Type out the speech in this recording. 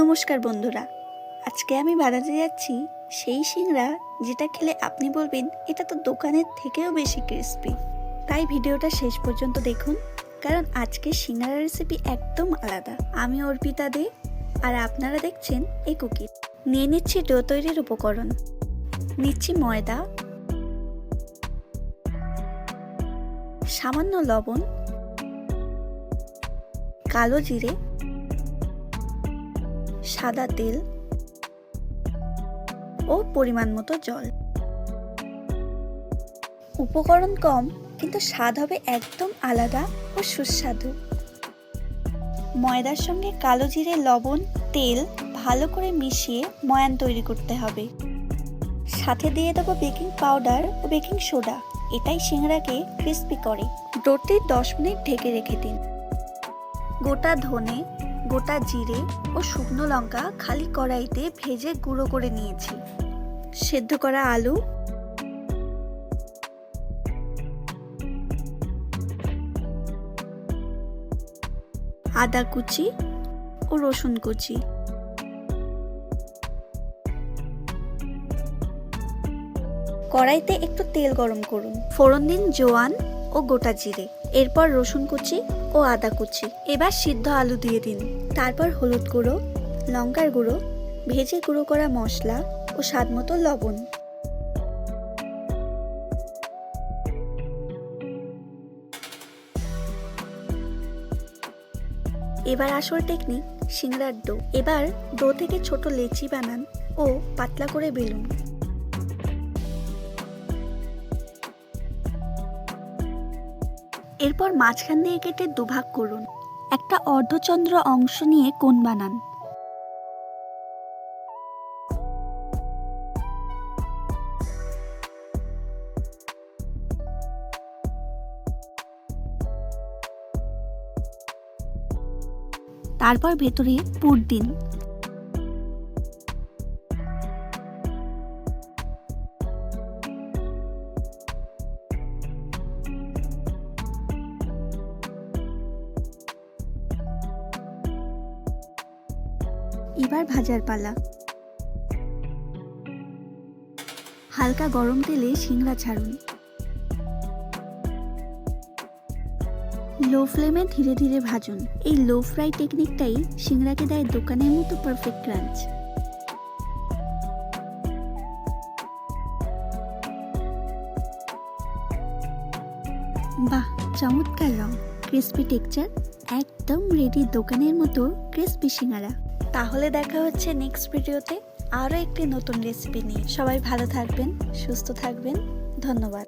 নমস্কার বন্ধুরা। আজকে আমি বানাতে যাচ্ছি সেই সিংড়া যেটা খেলে আপনি বলবেন এটা তো দোকানের থেকেও বেশি ক্রিস্পি তাই ভিডিওটা শেষ পর্যন্ত দেখুন, কারণ আজকে সিঙ্গারা রেসিপি একদম আলাদা। আমি অর্পিতা দে আর আপনারা দেখছেন এই কুকি নিয়ে নিচ্ছি ডো তৈরির উপকরণ। নিচ্ছি ময়দা। সামান্য লবণ। কালো জিরে। সাদা তেল ও পরিমাণ মতো জল। উপকরণ কম, কিন্তু স্বাদ হবে একদম আলাদা ও সুস্বাদু। ময়দার সঙ্গে কালো জিরে, লবণ, তেল ভালো করে মিশিয়ে ময়ান তৈরি করতে হবে। সাথে দিয়ে দেবো বেকিং পাউডার ও বেকিং সোডা। এটাই সিংড়াকে ক্রিস্পি করে। ডোটি দশ মিনিট ঢেকে রেখে দিন। গোটা ধনে গোটা জিরে ও শুকনো লঙ্কা খালি কড়াইতে ভেজে গুঁড়ো করে নিয়েছি। সেদ্ধ করা আলু। আদা কুচি ও রসুন কুচি। কড়াইতে একটু তেল গরম করুন। ফোড়ন দিন জোয়ান ও গোটা জিরে। এরপর রসুন কুচি ও আদা কুচি। এবার সিদ্ধ আলু দিয়ে দিন। তারপর হলুদ গুঁড়ো, লঙ্কার গুঁড়ো, ভেজে গুঁড়ো করা মশলা ও স্বাদ মতো লবণ। এবার আসল টেকনিক সিংড়ার ডো এবার ডো থেকে ছোট লেচি বানান ও পাতলা করে বেলুন। এরপর মাঝখান দিয়ে কেটে দুভাগ করুন। একটা অর্ধচন্দ্র অংশ নিয়ে কোণ বানান। তারপর ভেতরে পুর দিন। এবার ভাজার পালা। হালকা গরম তেলে সিংড়া ছাড়ুন। লো ফ্লেমে ধীরে ধীরে ভাজুন। এই লো ফ্রাই টেকনিকটাই সিংড়াকে দেয় দোকানের মতো পারফেক্ট ক্রাঞ্চ বাহ, চমৎকার রং। ক্রিস্পি টেক্সচার একদম রেডি দোকানের মতো ক্রিস্পি সিঙ্গারা। তাহলে দেখা হচ্ছে নেক্সট ভিডিওতে। আরও একটি নতুন রেসিপি নিয়ে। সবাই ভালো থাকবেন, সুস্থ থাকবেন। ধন্যবাদ।